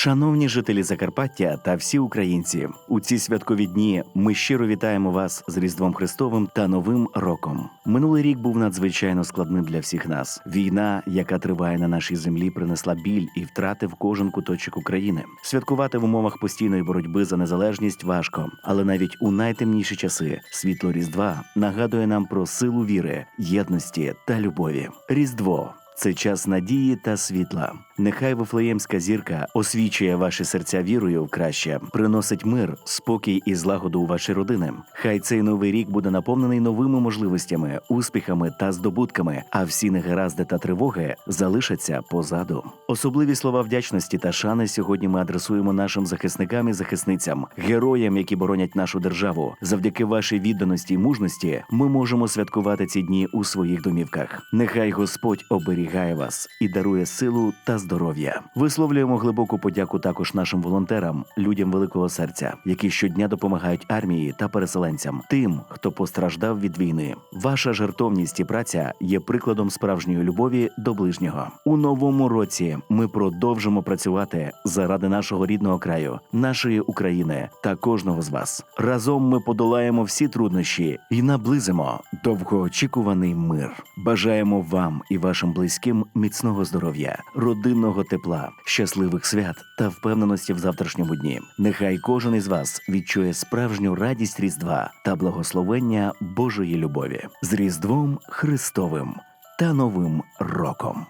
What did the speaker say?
Шановні жителі Закарпаття та всі українці, у ці святкові дні ми щиро вітаємо вас з Різдвом Христовим та Новим роком. Минулий рік був надзвичайно складним для всіх нас. Війна, яка триває на нашій землі, принесла біль і втрати в кожен куточок України. Святкувати в умовах постійної боротьби за незалежність важко, але навіть у найтемніші часи світло Різдва нагадує нам про силу віри, єдності та любові. Різдво. Це час надії та світла. Нехай Вифлеємська зірка освічує ваші серця вірою в краще, приносить мир, спокій і злагоду у ваші родини. Хай цей новий рік буде наповнений новими можливостями, успіхами та здобутками, а всі негаразди та тривоги залишаться позаду. Особливі слова вдячності та шани сьогодні ми адресуємо нашим захисникам і захисницям, героям, які боронять нашу державу. Завдяки вашій відданості і мужності ми можемо святкувати ці дні у своїх домівках. Нехай Господь оберігає вас і дарує силу та здоров'я. Висловлюємо глибоку подяку також нашим волонтерам, людям великого серця, які щодня допомагають армії та переселенцям, тим, хто постраждав від війни. Ваша жертовність і праця є прикладом справжньої любові до ближнього. У новому році ми продовжимо працювати заради нашого рідного краю, нашої України та кожного з вас. Разом ми подолаємо всі труднощі і наблизимо довгоочікуваний мир. Бажаємо вам і вашим близьким міцного здоров'я, родинного тепла, щасливих свят та впевненості в завтрашньому дні. Нехай кожен із вас відчує справжню радість Різдва та благословення Божої любові з Різдвом Христовим та Новим роком.